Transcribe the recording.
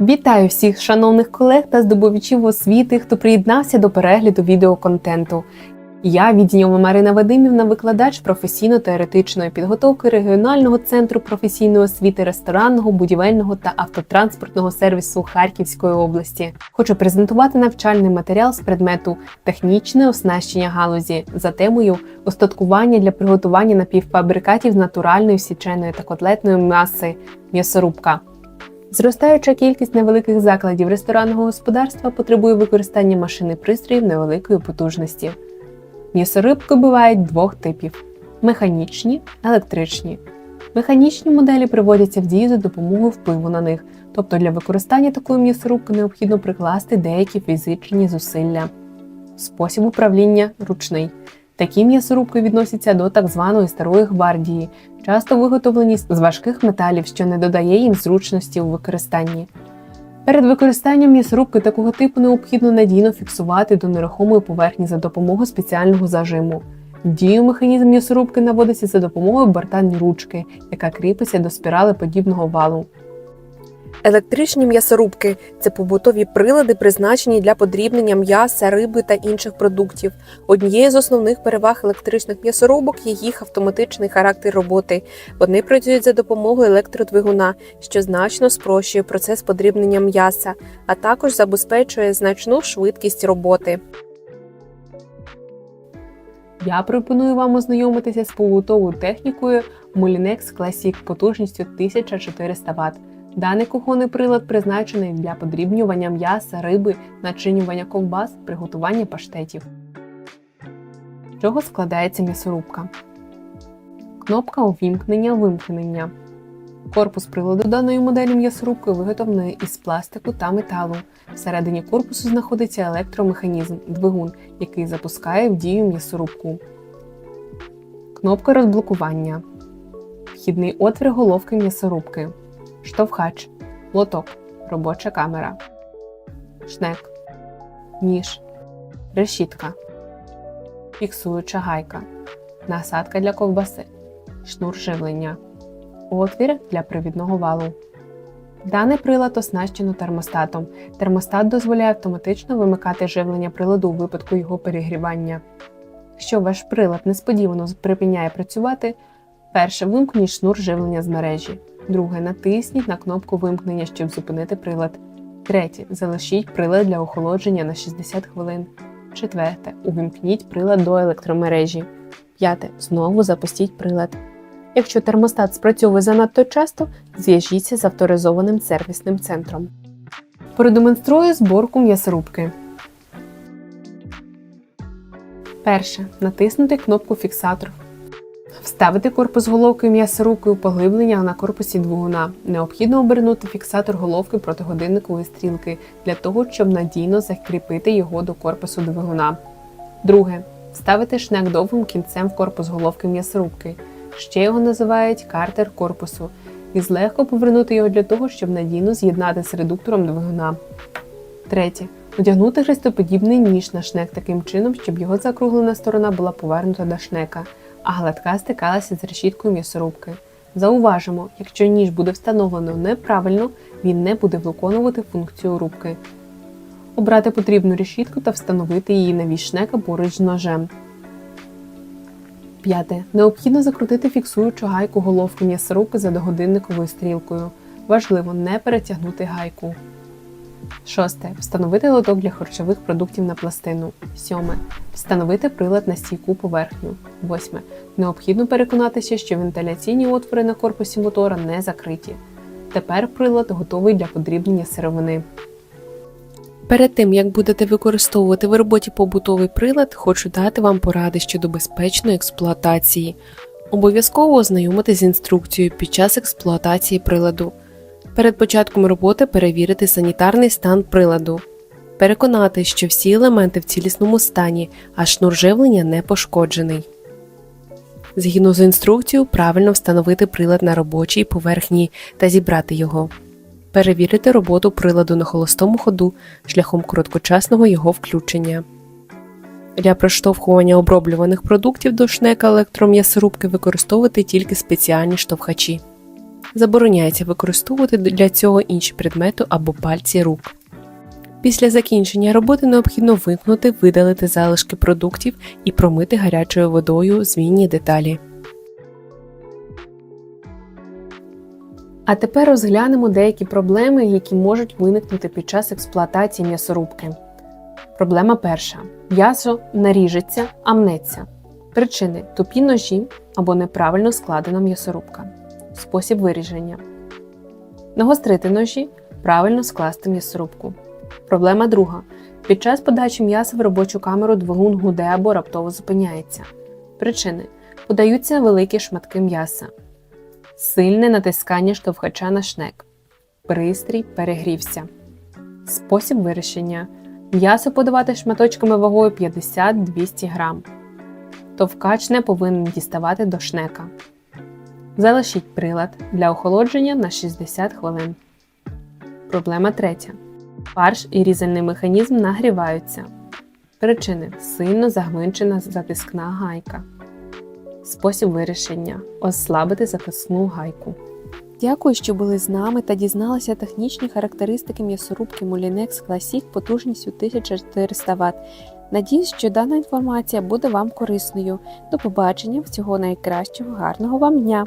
Вітаю всіх шановних колег та здобувачів освіти, хто приєднався до перегляду відеоконтенту. Я відзньова Марина Вадимівна, викладач професійно-теоретичної підготовки регіонального центру професійної освіти ресторанного, будівельного та автотранспортного сервісу Харківської області. Хочу презентувати навчальний матеріал з предмету технічне оснащення галузі за темою остаткування для приготування напівфабрикатів з натуральної січеної та котлетної маси м'ясорубка. Зростаюча кількість невеликих закладів ресторанного господарства потребує використання машини пристроїв невеликої потужності. М'ясорибки бувають двох типів: механічні, електричні. Механічні моделі приводяться в дію за допомогою впливу на них, тобто для використання такої м'ясорубки необхідно прикласти деякі фізичні зусилля. Спосіб управління ручний. Такі м'ясорубки відносяться до так званої старої гвардії, часто виготовлені з важких металів, що не додає їм зручності у використанні. Перед використанням м'ясорубки такого типу необхідно надійно фіксувати до нерухомої поверхні за допомогою спеціального зажиму. Дію механізм м'ясорубки наводиться за допомогою бортальної ручки, яка кріпиться до спірали подібного валу. Електричні м'ясорубки це побутові прилади, призначені для подрібнення м'яса, риби та інших продуктів. Однією з основних переваг електричних м'ясорубок є їх автоматичний характер роботи. Вони працюють за допомогою електродвигуна, що значно спрощує процес подрібнення м'яса, а також забезпечує значну швидкість роботи. Я пропоную вам ознайомитися з побутовою технікою Molinex Classic потужністю 1400 Вт. Даний кухонний прилад призначений для подрібнювання м'яса, риби, начинювання ковбас, приготування паштетів. Чого складається м'ясорубка? Кнопка увімкнення вимкнення. Корпус приладу даної моделі м'ясорубки виготовлений із пластику та металу. Всередині корпусу знаходиться електромеханізм двигун, який запускає в дію м'ясорубку. Кнопка розблокування. Вхідний отвір головки м'ясорубки. Штовхач. Лоток. Робоча камера. Шнек. Ніж. Решітка. Фіксуюча гайка. Насадка для ковбаси. Шнур живлення. Отвір для привідного валу. Даний прилад оснащено термостатом. Термостат дозволяє автоматично вимикати живлення приладу у випадку його перегрівання. Якщо ваш прилад несподівано припиняє працювати, перше вимкніть шнур живлення з мережі. Друге, натисніть на кнопку вимкнення, щоб зупинити прилад. Третє. Залишіть прилад для охолодження на 60 хвилин. Четверте. Увімкніть прилад до електромережі. П'яте. Знову запустіть прилад. Якщо термостат спрацьовує занадто часто, зв'яжіться з авторизованим сервісним центром. Продемонструю зборку м'ясорубки. Перше. Натиснути кнопку Фіксатор. Вставити корпус головки м'ясорубки у поглиблення на корпусі двигуна. Необхідно обернути фіксатор головки проти годинникової стрілки для того, щоб надійно закріпити його до корпусу двигуна. Друге. Вставити шнек довгим кінцем в корпус головки м'ясорубки. Ще його називають картер корпусу, і злегко повернути його для того, щоб надійно з'єднати з редуктором двигуна. Третє. Одягнути хрестоподібний ніж на шнек таким чином, щоб його закруглена сторона була повернута до шнека, а гладка стикалася з решіткою м'ясорубки. Зауважимо, якщо ніж буде встановлено неправильно, він не буде виконувати функцію рубки. Обрати потрібну решітку та встановити її на вісь шнека поруч з ножем. П'яте. Необхідно закрутити фіксуючу гайку головки м'ясорубки за догодинниковою стрілкою. Важливо не перетягнути гайку. Шосте. Встановити лоток для харчових продуктів на пластину. Сьоме. Встановити прилад на стійку поверхню. Восьме. Необхідно переконатися, що вентиляційні отвори на корпусі мотора не закриті. Тепер прилад готовий для подрібнення сировини. Перед тим як будете використовувати в роботі побутовий прилад, хочу дати вам поради щодо безпечної експлуатації. Обов'язково ознайомитись з інструкцією під час експлуатації приладу. Перед початком роботи перевірити санітарний стан приладу. Переконатись, що всі елементи в цілісному стані, а шнур живлення не пошкоджений. Згідно з інструкцією, правильно встановити прилад на робочій поверхні та зібрати його. Перевірити роботу приладу на холостому ходу шляхом короткочасного його включення. Для проштовхування оброблюваних продуктів до шнека електром'ясорубки використовувати тільки спеціальні штовхачі. Забороняється використовувати для цього інші предмети або пальці рук. Після закінчення роботи необхідно вимкнути, видалити залишки продуктів і промити гарячою водою змінні деталі. А тепер розглянемо деякі проблеми, які можуть виникнути під час експлуатації м'ясорубки. Проблема перша: м'ясо наріжеться, а мнеться. Причини тупі ножі або неправильно складена м'ясорубка. Спосіб вирішення. Нагострити ножі, правильно скласти м'ясорубку. Проблема друга. Під час подачі м'яса в робочу камеру двигун гуде або раптово зупиняється. Причини подаються великі шматки м'яса. Сильне натискання штовхача на шнек. Пристрій перегрівся. Спосіб вирішення. М'ясо подавати шматочками вагою 50-200 грам. Товкач не повинен діставати до шнека. Залишіть прилад для охолодження на 60 хвилин. Проблема третя. Фарш і різальний механізм нагріваються. Причини сильно загвинчена затискна гайка. Спосіб вирішення ослабити затискну гайку. Дякую, що були з нами та дізналися технічні характеристики м'ясорубки Molinex Classic потужністю 1400 Вт. Надіюсь, що дана інформація буде вам корисною. До побачення, всього найкращого, гарного вам дня!